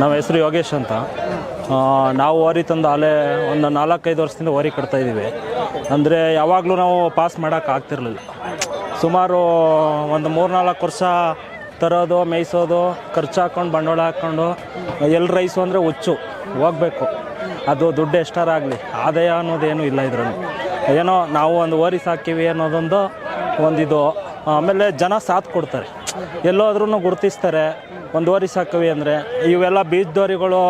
ನಮ್ಮ ಹೆಸರು ಯೋಗೇಶ್ ಅಂತ. ನಾವು ಹೋರಿ ತಂದು ಅಲೆ ಒಂದು ನಾಲ್ಕೈದು ವರ್ಷದಿಂದ ಹೋರಿ ಕಟ್ತಾ ಇದ್ದೀವಿ. ಅಂದರೆ ಯಾವಾಗಲೂ ನಾವು ಪಾಸ್ ಮಾಡೋಕೆ ಸುಮಾರು ಒಂದು ಮೂರ್ನಾಲ್ಕು ವರ್ಷ ತರೋದು, ಮೇಯಿಸೋದು, ಖರ್ಚು ಹಾಕ್ಕೊಂಡು ಬಂಡವಾಳ ಹಾಕ್ಕೊಂಡು ಎಲ್ಲಿ ರೈಸು ಅಂದರೆ ಹುಚ್ಚು, ಹೋಗಬೇಕು. ಅದು ದುಡ್ಡು ಎಷ್ಟಾರಾಗಲಿ ಆದಾಯ ಅನ್ನೋದೇನು ಇಲ್ಲ ಇದರಲ್ಲಿ. ಏನೋ ನಾವು ಒಂದು ಓರಿ ಸಾಕಿವಿ ಅನ್ನೋದೊಂದು ಒಂದಿದು, ಆಮೇಲೆ ಜನ ಸಾಥ್ ಕೊಡ್ತಾರೆ. ಎಲ್ಲೋದ್ರೂ ಗುರುತಿಸ್ತಾರೆ. ಒಂದು ಓರಿ ಸಾಕವಿ ಅಂದರೆ ಇವೆಲ್ಲ ಬೀಜದೋರಿಗಳು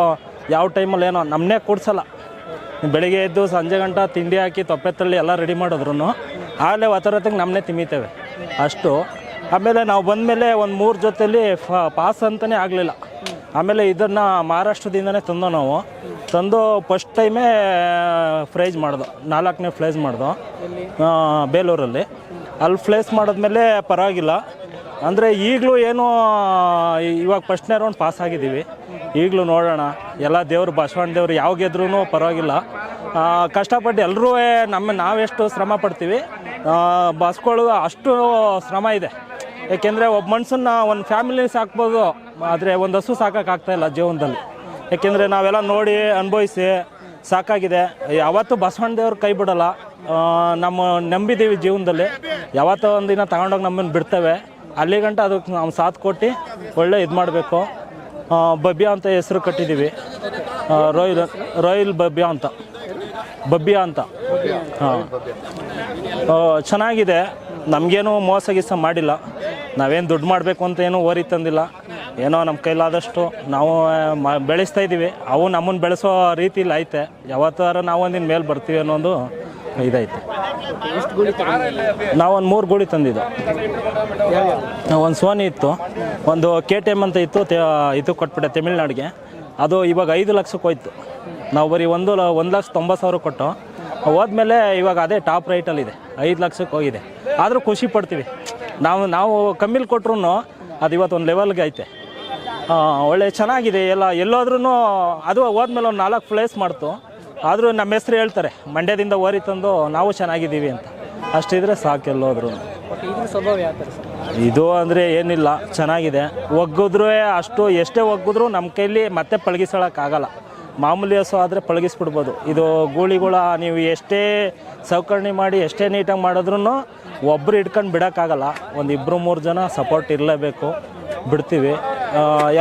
ಯಾವ ಟೈಮಲ್ಲಿ ಏನೋ ನಮ್ಮನ್ನೇ ಕೂಡ್ಸಲ್ಲ. ಬೆಳಿಗ್ಗೆ ಎದ್ದು ಸಂಜೆ ಗಂಟ ತಿಂಡಿ ಹಾಕಿ ತೊಪ್ಪೆ ತಳ್ಳಿ ಎಲ್ಲ ರೆಡಿ ಮಾಡಿದ್ರು ಆಗಲೇ ಹೊತ್ತರತ್ತಿಗೆ ನಮ್ಮನ್ನೇ ತಿಮಿತೇವೆ. ಅಷ್ಟು. ಆಮೇಲೆ ನಾವು ಬಂದಮೇಲೆ ಒಂದು ಮೂರು ಜೊತೆಯಲ್ಲಿ ಫ ಪಾಸ್ ಅಂತಲೇ ಆಗಲಿಲ್ಲ. ಆಮೇಲೆ ಇದನ್ನು ಮಹಾರಾಷ್ಟ್ರದಿಂದನೇ ತಂದು ನಾವು. ತಂದು ಫಸ್ಟ್ ಟೈಮೇ ಫ್ರೈಜ್ ಮಾಡ್ದು. ನಾಲ್ಕನೇ ಫ್ಲೇಸ್ ಮಾಡ್ದು. ಬೇಲೂರಲ್ಲಿ. ಅಲ್ಲಿ ಫ್ಲೇಸ್ ಮಾಡಿದ್ಮೇಲೆ ಪರವಾಗಿಲ್ಲ. ಅಂದರೆ ಈಗಲೂ ಏನು ಇವಾಗ ಫಸ್ಟ್ನೇ ರೌಂಡ್ ಪಾಸ್ ಆಗಿದ್ದೀವಿ. ಈಗಲೂ ನೋಡೋಣ. ಎಲ್ಲ ದೇವರು, ಬಸವಣ್ಣ ದೇವರು ಯಾವ ಗೆದ್ರೂ ಪರವಾಗಿಲ್ಲ. ಕಷ್ಟಪಟ್ಟು ಎಲ್ಲರೂ ನಮ್ಮ ನಾವೆಷ್ಟು ಶ್ರಮ ಪಡ್ತೀವಿ ಬಸ್ಗಳು ಅಷ್ಟು ಶ್ರಮ ಇದೆ. ಏಕೆಂದರೆ ಒಬ್ಬ ಮನ್ಸನ್ನ ಒಂದು ಫ್ಯಾಮಿಲಿ ಸಾಕ್ಬೋದು, ಆದರೆ ಒಂದು ಹಸು ಸಾಕೋಕ್ಕಾಗ್ತಾಯಿಲ್ಲ ಜೀವನದಲ್ಲಿ. ಏಕೆಂದರೆ ನಾವೆಲ್ಲ ನೋಡಿ ಅನುಭವಿಸಿ ಸಾಕಾಗಿದೆ. ಯಾವತ್ತೂ ಬಸವಣ್ಣ ದೇವ್ರು ಕೈ ಬಿಡೋಲ್ಲ. ನಮ್ಮ ನಂಬಿದ್ದೀವಿ ಜೀವನದಲ್ಲಿ. ಯಾವತ್ತೋ ಒಂದಿನ ತಗೊಂಡೋಗಿ ನಮ್ಮನ್ನು ಬಿಡ್ತೇವೆ. ಅಲ್ಲಿ ಗಂಟ ಅದಕ್ಕೆ ನಾವು ಸಾಥ್ ಕೊಟ್ಟು ಒಳ್ಳೆ ಇದು ಮಾಡಬೇಕು. ಬಬ್ಯ ಅಂತ ಹೆಸರು ಕಟ್ಟಿದ್ದೀವಿ. ರಾಯಲ್ ರಾಯಲ್ ಬಬ್ಬಿಯಾ ಅಂತ. ಬಬ್ಯ ಅಂತ. ಹಾಂ. ಚೆನ್ನಾಗಿದೆ. ನಮಗೇನು ಮೋಸ ಗೀಸ ಮಾಡಿಲ್ಲ. ನಾವೇನು ದುಡ್ಡು ಮಾಡಬೇಕು ಅಂತ ಏನೂ ಓರಿ ತಂದಿಲ್ಲ. ಏನೋ ನಮ್ಮ ಕೈಲಾದಷ್ಟು ನಾವು ಮ, ಬೆಳೆಸ್ತಾ ಇದ್ದೀವಿ. ಅವು ನಮ್ಮನ್ನು ಬೆಳೆಸೋ ರೀತಿಲಿ ಐತೆ. ಯಾವತ್ತಾರು ನಾವು ಒಂದಿನ ಮೇಲೆ ಬರ್ತೀವಿ ಅನ್ನೋದು ಇದೈತೆ. ನಾವು ಒಂದು ಮೂರು ಗೋಳಿ ತಂದಿದ್ದು. ಒಂದು ಸೋನಿ ಇತ್ತು. ಒಂದು ಕೆ ಟಿ ಎಂ ಅಂತ ಇತ್ತು ಇದು ಕೊಟ್ಬಿಟ್ಟೆ ತಮಿಳ್ನಾಡಿಗೆ. ಅದು ಇವಾಗ ಐದು ಲಕ್ಷಕ್ಕೆ ಹೋಯ್ತು. ನಾವು ಬರೀ ಒಂದು ಒಂದು ಲಕ್ಷ ತೊಂಬತ್ತು ಸಾವಿರ ಕೊಟ್ಟು, ಹೋದ್ಮೇಲೆ ಇವಾಗ ಅದೇ ಟಾಪ್ ರೈಟಲ್ಲಿದೆ. ಐದು ಲಕ್ಷಕ್ಕೆ ಹೋಗಿದೆ. ಆದರೂ ಖುಷಿ ಪಡ್ತೀವಿ. ನಾವು ನಾವು ಕಮ್ಮಿಲಿ ಕೊಟ್ರು ಅದು ಇವತ್ತು ಒಂದು ಲೆವೆಲ್ಗೆ ಐತೆ. ಒಳ್ಳೆ ಚೆನ್ನಾಗಿದೆ. ಎಲ್ಲ ಎಲ್ಲೋದ್ರೂ ಅದು ಹೋದ್ಮೇಲೆ ಒಂದು ನಾಲ್ಕು ಪ್ಲೇಸ್ ಮಾಡ್ತು. ಆದರೂ ನಮ್ಮ ಹೆಸರು ಹೇಳ್ತಾರೆ ಮಂಡ್ಯದಿಂದ ಓರಿ ತಂದು ನಾವು ಚೆನ್ನಾಗಿದ್ದೀವಿ ಅಂತ. ಅಷ್ಟಿದ್ರೆ ಸಾಕು ಎಲ್ಲೋದ್ರು. ಬಟ್ ಸ್ವಭಾವ ಯಾವ ಥರ ಸರ್? ಇದು ಅಂದರೆ ಏನಿಲ್ಲ ಚೆನ್ನಾಗಿದೆ. ಒಗ್ಗಿದ್ರೂ ಅಷ್ಟು ಎಷ್ಟೇ ಒಗ್ಗಿದ್ರೂ ನಮ್ಮ ಕೈಲಿ ಮತ್ತೆ ಪಳಗಿಸೋಕ್ಕಾಗಲ್ಲ ಮಾಮೂಲಿ ಹಸು ಆದರೆ ಪಳಗಿಸ್ಬಿಡ್ಬೋದು. ಇದು ಗೂಳಿಗಳ ನೀವು ಎಷ್ಟೇ ಸೌಕರ್ಣಿ ಮಾಡಿ ಎಷ್ಟೇ ನೀಟಾಗಿ ಮಾಡಿದ್ರೂ ಒಬ್ಬರು ಇಟ್ಕೊಂಡು ಬಿಡೋಕ್ಕಾಗಲ್ಲ. ಒಂದು ಇಬ್ಬರು ಮೂರು ಜನ ಸಪೋರ್ಟ್ ಇರಲೇಬೇಕು. ಬಿಡ್ತೀವಿ.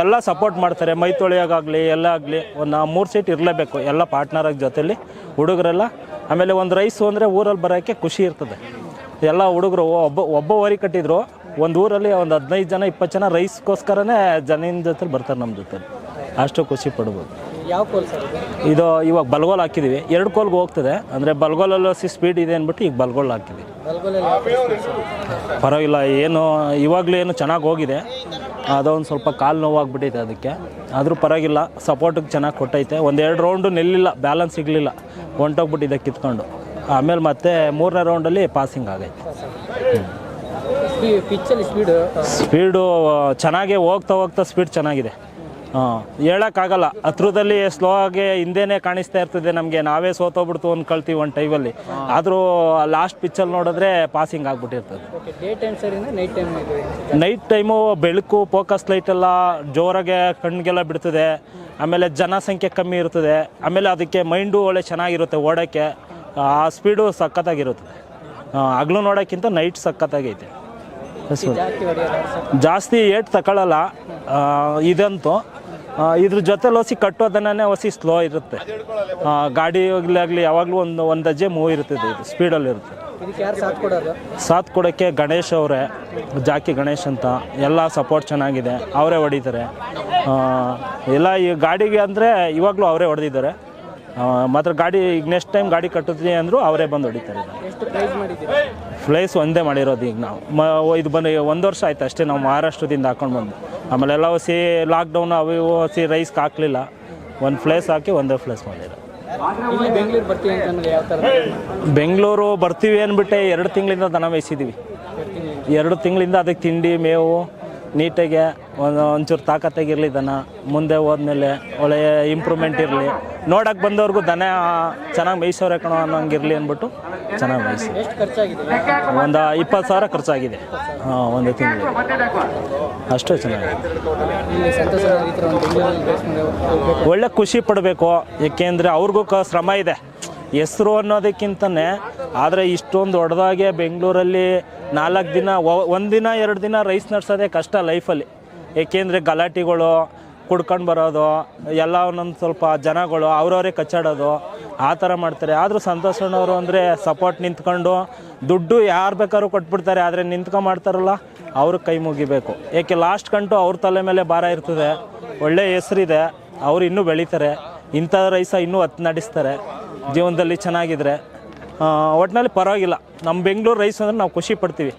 ಎಲ್ಲ ಸಪೋರ್ಟ್ ಮಾಡ್ತಾರೆ. ಮೈ ತೊಳೆಯೋಕ್ಕಾಗಲಿ ಎಲ್ಲ ಆಗಲಿ ಒಂದು ಮೂರು ಸೀಟ್ ಇರಲೇಬೇಕು ಎಲ್ಲ ಪಾರ್ಟ್ನರಾಗಿ ಜೊತೆಲಿ ಹುಡುಗರೆಲ್ಲ. ಆಮೇಲೆ ಒಂದು ರೈಸು ಅಂದರೆ ಊರಲ್ಲಿ ಬರೋಕ್ಕೆ ಖುಷಿ ಇರ್ತದೆ. ಎಲ್ಲ ಹುಡುಗರು ಒಬ್ಬ ಒಬ್ಬ ವರಿ ಕಟ್ಟಿದ್ರು. ಒಂದು ಊರಲ್ಲಿ ಒಂದು ಹದಿನೈದು ಜನ ಇಪ್ಪತ್ತು ಜನ ರೈಸ್ಗೋಸ್ಕರನೇ ಜನಿನ ಜೊತೆ ಬರ್ತಾರೆ ನಮ್ಮ ಜೊತೆ ಅಷ್ಟು ಖುಷಿ ಪಡ್ಬೋದು. ಯಾವ ಕೋಲ್ ಇದು? ಇವಾಗ ಬಲ್ಗೋಲ್ ಹಾಕಿದ್ದೀವಿ ಎರಡು ಕೋಲ್ಗೆ ಹೋಗ್ತದೆ. ಅಂದರೆ ಬಲ್ಗೋಲಲ್ಲಿ ಸಿ ಸ್ಪೀಡ್ ಇದೆ ಅಂದ್ಬಿಟ್ಟು ಈಗ ಬಲ್ಗೋಲ್ ಯಾವ ಪರವಾಗಿಲ್ಲ ಏನು ಇವಾಗಲೂ ಏನು ಚೆನ್ನಾಗಿ ಹೋಗಿದೆ. ಅದೊಂದು ಸ್ವಲ್ಪ ಕಾಲು ನೋವಾಗ್ಬಿಟ್ಟೈತೆ ಅದಕ್ಕೆ. ಆದರೂ ಪರವಾಗಿಲ್ಲ ಸಪೋರ್ಟಿಗೆ ಚೆನ್ನಾಗಿ ಕೊಟ್ಟೈತೆ. ಒಂದೆರಡು ರೌಂಡು ನಿಲ್ಲಿಲ್ಲ ಬ್ಯಾಲೆನ್ಸ್ ಸಿಗಲಿಲ್ಲ. ಹೊಂಟೋಗ್ಬಿಟ್ಟಿದೆ ಕಿತ್ಕೊಂಡು. ಆಮೇಲೆ ಮತ್ತೆ ಮೂರನೇ ರೌಂಡಲ್ಲಿ ಪಾಸಿಂಗ್ ಆಗೈತೆ. ಸ್ಪೀಡು ಚೆನ್ನಾಗೇ ಹೋಗ್ತಾ ಹೋಗ್ತಾ ಸ್ಪೀಡ್ ಚೆನ್ನಾಗಿದೆ. ಹಾಂ ಹೇಳೋಕ್ಕಾಗಲ್ಲ. ಹತ್ರದಲ್ಲಿ ಸ್ಲೋ ಆಗಿ ಹಿಂದೆನೇ ಕಾಣಿಸ್ತಾ ಇರ್ತದೆ ನಮಗೆ. ನಾವೇ ಸೋತೋಗ್ಬಿಡ್ತು ಅಂದ್ಕೊಳ್ತೀವಿ ಒಂದು ಟೈಮಲ್ಲಿ ಆದರೂ ಲಾಸ್ಟ್ ಪಿಚ್ಚಲ್ಲಿ ನೋಡಿದ್ರೆ passing ಆಗಿಬಿಟ್ಟಿರ್ತದೆ. Day time night time night time ಬೆಳಕು ಫೋಕಸ್ ಲೈಟ್ ಎಲ್ಲ ಜೋರಾಗೆ ಕಣ್ಣಿಗೆಲ್ಲ ಬಿಡ್ತದೆ. ಆಮೇಲೆ ಜನಸಂಖ್ಯೆ ಕಮ್ಮಿ ಇರ್ತದೆ. ಆಮೇಲೆ ಅದಕ್ಕೆ ಮೈಂಡು ಒಳ್ಳೆ ಚೆನ್ನಾಗಿರುತ್ತೆ ಓಡೋಕ್ಕೆ. ಆ ಸ್ಪೀಡು ಸಖತ್ತಾಗಿರುತ್ತೆ. ಹಗ್ಲು ನೋಡೋಕ್ಕಿಂತ ನೈಟ್ ಸಖತ್ತಾಗೈತೆ. ಜಾಸ್ತಿ ಏಟ್ ತಗೊಳ್ಳಲ್ಲ ಇದಂತೂ. ಇದ್ರ ಜೊತೆಲಿ ಹೊಸಿ ಕಟ್ಟೋದನ್ನೇ ಹೊಸಿ ಸ್ಲೋ ಇರುತ್ತೆ. ಗಾಡಿ ಆಗಲಿ ಯಾವಾಗಲೂ ಒಂದು ಒಂದು ಅಜ್ಜೆ ಮೂವ್ ಇರ್ತದೆ ಇದು ಸ್ಪೀಡಲ್ಲಿ ಇರುತ್ತೆ. ಸಾಥ್ ಕೊಡೋಕ್ಕೆ ಗಣೇಶ್ ಅವರೇ ಜಾಕಿ ಗಣೇಶ್ ಅಂತ ಎಲ್ಲ ಸಪೋರ್ಟ್ ಚೆನ್ನಾಗಿದೆ ಅವರೇ ಹೊಡಿತಾರೆ. ಎಲ್ಲ ಈ ಗಾಡಿಗೆ ಅಂದರೆ ಇವಾಗಲೂ ಅವರೇ ಹೊಡೆದಿದ್ದಾರೆ. ಮಾತ್ರ ಗಾಡಿ ಈಗ ನೆಕ್ಸ್ಟ್ ಟೈಮ್ ಗಾಡಿ ಕಟ್ಟುತ್ತೀನಿ ಅಂದರೂ ಅವರೇ ಬಂದು ಹೊಡಿತಾರೆ ಪ್ಲೇಸ್ ಫ್ಲೇಸ್ ಒಂದೇ ಮಾಡಿರೋದು ಈಗ ನಾವು. ಮ ಇದು ಬಂದು ಒಂದು ವರ್ಷ ಆಯ್ತು ಅಷ್ಟೇ ನಾವು ಮಹಾರಾಷ್ಟ್ರದಿಂದ ಹಾಕೊಂಡು ಬಂದು. ಆಮೇಲೆ ಹಸಿ ಲಾಕ್ಡೌನ್ ಅವು ಇವು ಹೊಸಿ ರೈಸ್ಗೆ ಹಾಕಲಿಲ್ಲ. ಒಂದು ಫ್ಲೇಸ್ ಹಾಕಿ ಒಂದೇ ಫ್ಲೇಸ್ ಮಾಡಿದ್ರು. ಬೆಂಗಳೂರು ಬರ್ತೀವಿ ಅಂತಂದ್ರೆ ಯಾವ ಥರ? ಬೆಂಗಳೂರು ಬರ್ತೀವಿ ಅಂದ್ಬಿಟ್ಟೆ ಎರಡು ತಿಂಗಳಿಂದ ದನ ಮೇಯಿಸಿದ್ದೀವಿ ಎರಡು ತಿಂಗಳಿಂದ ಅದಕ್ಕೆ ತಿಂಡಿ ಮೇವು ನೀಟಾಗಿ ಒಂದು ಒಂಚೂರು ತಾಕತ್ತಾಗಿರಲಿ ದನ. ಮುಂದೆ ಹೋದ್ಮೇಲೆ ಒಳ್ಳೆಯ ಇಂಪ್ರೂವ್ಮೆಂಟ್ ಇರಲಿ. ನೋಡೋಕೆ ಬಂದವ್ರಿಗೂ ದನ ಚೆನ್ನಾಗಿ ಮೇಯಿಸೋರೆ ಕಣೋ ಅನ್ನೋಂಗಿರಲಿ ಅಂದ್ಬಿಟ್ಟು ಚೆನ್ನಾಗಿ ಮೇಯಿಸಿ ಒಂದು ಇಪ್ಪತ್ತು ಸಾವಿರ ಖರ್ಚಾಗಿದೆ. ಹಾಂ ಒಂದು ತಿಂಗಳು ಅಷ್ಟು ಚೆನ್ನಾಗಿದೆ. ಒಳ್ಳೆ ಖುಷಿ ಪಡಬೇಕು. ಏಕೆಂದರೆ ಅವ್ರಿಗೂ ಕ ಶ್ರಮ ಇದೆ. ಹೆಸರು ಅನ್ನೋದಕ್ಕಿಂತನೇ ಆದರೆ ಇಷ್ಟೊಂದು ದೊಡ್ಡದಾಗೆ ಬೆಂಗಳೂರಲ್ಲಿ ನಾಲ್ಕು ದಿನ ಒಂದು ದಿನ, ಎರಡು ದಿನ ರೈಸ್ ನಡೆಸೋದೇ ಕಷ್ಟ ಲೈಫಲ್ಲಿ. ಏಕೆಂದರೆ ಗಲಾಟೆಗಳು, ಕುಡ್ಕೊಂಡು ಬರೋದು, ಎಲ್ಲ ಒಂದೊಂದು ಸ್ವಲ್ಪ ಜನಗಳು, ಅವ್ರವರೇ ಕಚ್ಚಾಡೋದು, ಆ ಥರ ಮಾಡ್ತಾರೆ. ಆದರೂ ಸಂತೋಷ್ ಅಣ್ಣವರು ಅಂದರೆ ಸಪೋರ್ಟ್ ನಿಂತ್ಕೊಂಡು ದುಡ್ಡು ಯಾರು ಬೇಕಾದ್ರೂ ಕೊಟ್ಬಿಡ್ತಾರೆ, ಆದರೆ ನಿಂತ್ಕೊಂಡು ಮಾಡ್ತಾರಲ್ಲ, ಅವ್ರ ಕೈ ಮುಗಿಬೇಕು. ಏಕೆ ಲಾಸ್ಟ್ ಕಂಟು ಅವ್ರ ತಲೆ ಮೇಲೆ ಭಾರ ಇರ್ತದೆ ಒಳ್ಳೆಯ ಹೆಸರಿದೆ, ಅವರು ಇನ್ನೂ ಬೆಳೀತಾರೆ, ಇಂಥ ರೈಸ ಇನ್ನೂ ಹತ್ತು ನಡೆಸ್ತಾರೆ. ಜೀವನದಲ್ಲಿ ಚೆನ್ನಾಗಿದ್ರೆ ಒಟ್ಟಿನಲ್ಲಿ ಪರವಾಗಿಲ್ಲ. ನಮ್ಮ ಬೆಂಗಳೂರು ರೈಸ್ ಅಂದರೆ ನಾವು ಖುಷಿ ಪಡ್ತೀವಿ.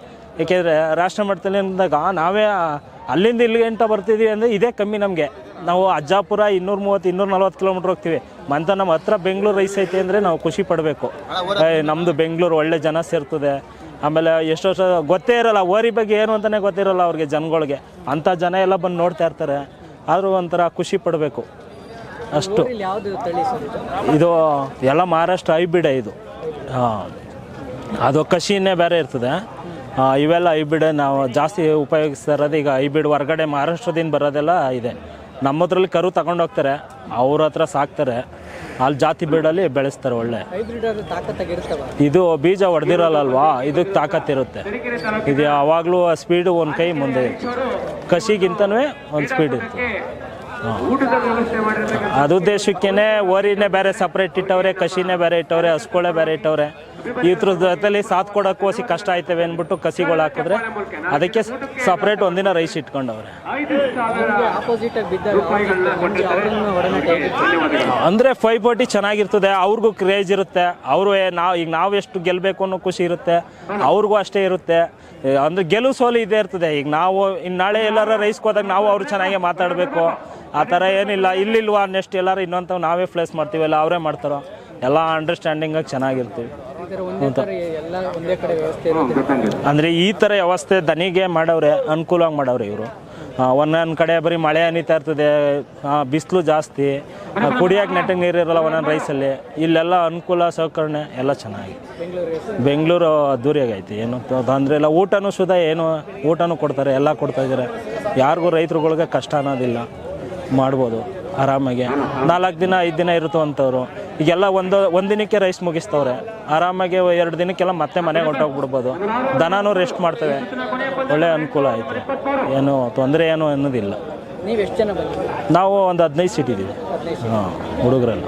ಏಕೆಂದರೆ ರಾಷ್ಟ್ರ ಮಟ್ಟದಲ್ಲಿ ಅಂದಾಗ ನಾವೇ ಅಲ್ಲಿಂದ ಇಲ್ಲಿ ಎಂಟ ಬರ್ತಿದ್ದೀವಿ ಅಂದರೆ ಇದೇ ಕಮ್ಮಿ ನಮಗೆ. ನಾವು ಅಜ್ಜಾಪುರ ಇನ್ನೂರು ಮೂವತ್ತು ಇನ್ನೂರು ನಲ್ವತ್ತು ಕಿಲೋಮೀಟ್ರ್ ಹೋಗ್ತೀವಿ. ಮಂತ ನಮ್ಮ ಹತ್ರ ಬೆಂಗಳೂರು ರೈಸ್ ಐತೆ ಅಂದರೆ ನಾವು ಖುಷಿ ಪಡಬೇಕು. ನಮ್ಮದು ಬೆಂಗಳೂರು ಒಳ್ಳೆ ಜನ ಸೇರ್ತದೆ. ಆಮೇಲೆ ಎಷ್ಟೋ ವರ್ಷ ಗೊತ್ತೇ ಇರಲ್ಲ, ಓರಿ ಬಗ್ಗೆ ಏನು ಅಂತಲೇ ಗೊತ್ತಿರಲ್ಲ ಅವ್ರಿಗೆ ಜನಗಳಿಗೆ. ಅಂಥ ಜನ ಎಲ್ಲ ಬಂದು ನೋಡ್ತಾ ಇರ್ತಾರೆ. ಆದರೂ ಒಂಥರ ಖುಷಿ ಪಡಬೇಕು. ಅಷ್ಟು. ಇದು? ಎಲ್ಲ ಮಹಾರಾಷ್ಟ್ರ ಹೈಬ್ರಿಡ ಇದು. ಹಾಂ. ಅದು ಕಷಿನೇ ಬೇರೆ ಇರ್ತದೆ. ಇವೆಲ್ಲ ಹೈಬ್ರಿಡ್ ನಾವು ಜಾಸ್ತಿ ಉಪಯೋಗಿಸ್ತಾ ಇರೋದು ಈಗ ಹೈಬ್ರಿಡ್ ಹೊರಗಡೆ ಮಹಾರಾಷ್ಟ್ರದಿಂದ ಬರೋದೆಲ್ಲ ಇದೆ. ನಮ್ಮ ಹತ್ರಲ್ಲಿ ಕರು ತಗೊಂಡೋಗ್ತಾರೆ ಅವ್ರ ಹತ್ರ ಸಾಕ್ತಾರೆ. ಅಲ್ಲಿ ಜಾತಿ ಬೀಡಲ್ಲಿ ಬೆಳೆಸ್ತಾರೆ ಒಳ್ಳೆ. ಇದು ಬೀಜ ಹೊಡೆದಿರಲ್ಲಲ್ವಾ? ಇದಕ್ಕೆ ತಾಕತ್ತಿರುತ್ತೆ. ಇದು ಯಾವಾಗಲೂ ಸ್ಪೀಡು ಒಂದು ಕೈ ಮುಂದೆ ಕಸಿಗಿಂತನೂ ಒಂದು ಸ್ಪೀಡ್ ಇರುತ್ತೆ. ಅದು ಉದ್ದೇಶಕ್ಕೇನೆ ಓರಿನೇ ಬೇರೆ ಸಪ್ರೇಟ್ ಇಟ್ಟವ್ರೆ ಕಸಿನೇ ಬೇರೆ ಇಟ್ಟವ್ರೆ ಹಸ್ಕೊಳೆ ಬೇರೆ ಇಟ್ಟವ್ರೆ. ಇದ್ರ ಜೊತೆಲಿ ಸಾಥ್ ಕೊಡೋಕ್ಕೋಸಿ ಕಷ್ಟ ಆಯ್ತವೆ ಅಂದ್ಬಿಟ್ಟು ಕಸಿಗಳು ಹಾಕಿದ್ರೆ ಅದಕ್ಕೆ ಸಪ್ರೇಟ್ ಒಂದಿನ ರೈಸ್ ಇಟ್ಕೊಂಡವ್ರೆ. ಅಂದರೆ ಫೈವ್ ಫೋರ್ಟಿ ಚೆನ್ನಾಗಿರ್ತದೆ, ಅವ್ರಿಗೂ ಕ್ರೇಜ್ ಇರುತ್ತೆ, ಅವರು ನಾವು, ಈಗ ನಾವು ಎಷ್ಟು ಗೆಲ್ಲಬೇಕು ಅನ್ನೋ ಖುಷಿ ಇರುತ್ತೆ, ಅವ್ರಿಗೂ ಅಷ್ಟೇ ಇರುತ್ತೆ. ಅಂದ್ರೆ ಗೆಲುವು ಸೋಲು ಇದೇ ಇರ್ತದೆ, ಈಗ ನಾವು ಇನ್ನು ನಾಳೆ ಎಲ್ಲಾರ ರೈಸ್ಗೆ ಹೋದಾಗ ನಾವು ಅವ್ರು ಚೆನ್ನಾಗೇ ಮಾತಾಡಬೇಕು. ಆ ಥರ ಏನಿಲ್ಲ, ಇಲ್ಲಿಲ್ವಾ ನೆಕ್ಸ್ಟ್ ಎಲ್ಲರೂ ಇನ್ನೊಂಥವು ನಾವೇ ಪ್ಲೇಸ್ ಮಾಡ್ತೀವಲ್ಲ, ಅವರೇ ಮಾಡ್ತಾರೋ. ಎಲ್ಲ ಅಂಡರ್ಸ್ಟ್ಯಾಂಡಿಂಗಾಗಿ ಚೆನ್ನಾಗಿರ್ತೀವಿ. ಅಂದರೆ ಈ ಥರ ವ್ಯವಸ್ಥೆ ದನಿಗೆ ಮಾಡವ್ರೆ ಅನುಕೂಲವಾಗಿ ಮಾಡವ್ರೆ ಇವರು. ಒಂದೊಂದು ಕಡೆ ಬರೀ ಮಳೆ ಅನಿತಾ ಇರ್ತದೆ ಬಿಸಿಲು ಜಾಸ್ತಿ ಕುಡಿಯೋಕೆ ನೆಟ್ಟಿಗೆ ನೀರು ಇರಲ್ಲ ಒಂದೊಂದು ರೈಸಲ್ಲಿ. ಇಲ್ಲೆಲ್ಲ ಅನುಕೂಲ ಸೌಕರ್ಯ ಎಲ್ಲ ಚೆನ್ನಾಗಿ ಬೆಂಗಳೂರು ಅದ್ದೂರಿಯಾಗೈತಿ. ಏನು ತೊಂದರೆ ಇಲ್ಲ ಊಟನೂ ಸುದ ಏನು ಊಟನೂ ಕೊಡ್ತಾರೆ ಎಲ್ಲ ಕೊಡ್ತಾ ಇದ್ದಾರೆ ಯಾರಿಗೂ ರೈತರುಗಳಿಗೆ ಕಷ್ಟ ಅನ್ನೋದಿಲ್ಲ. ಮಾಡ್ಬೋದು ಆರಾಮಾಗಿ. ನಾಲ್ಕು ದಿನ ಐದು ದಿನ ಇರುತ್ತೋ ಅಂಥವ್ರು ಈಗೆಲ್ಲ ಒಂದು ಒಂದಿನಕ್ಕೆ ದಿನಕ್ಕೆ ರೈಸ್ ಮುಗಿಸ್ತವ್ರೆ. ಆರಾಮಾಗಿ ಎರಡು ದಿನಕ್ಕೆಲ್ಲ ಮತ್ತೆ ಮನೆಗೆ ಹೊಂಟೋಗ್ಬಿಡ್ಬೋದು ದನನೂ ರೆಸ್ಟ್ ಮಾಡ್ತವೆ. ಒಳ್ಳೆ ಅನುಕೂಲ ಆಯಿತು. ಏನು ತೊಂದರೆ ಏನು ಅನ್ನೋದಿಲ್ಲ. ನೀವು ಎಷ್ಟು ಜನ ನಾವು ಒಂದು ಹದಿನೈದು ಸೀಟ್ ಇದ್ದೀವಿ. ಹಾಂ ಹುಡುಗರಲ್ಲ.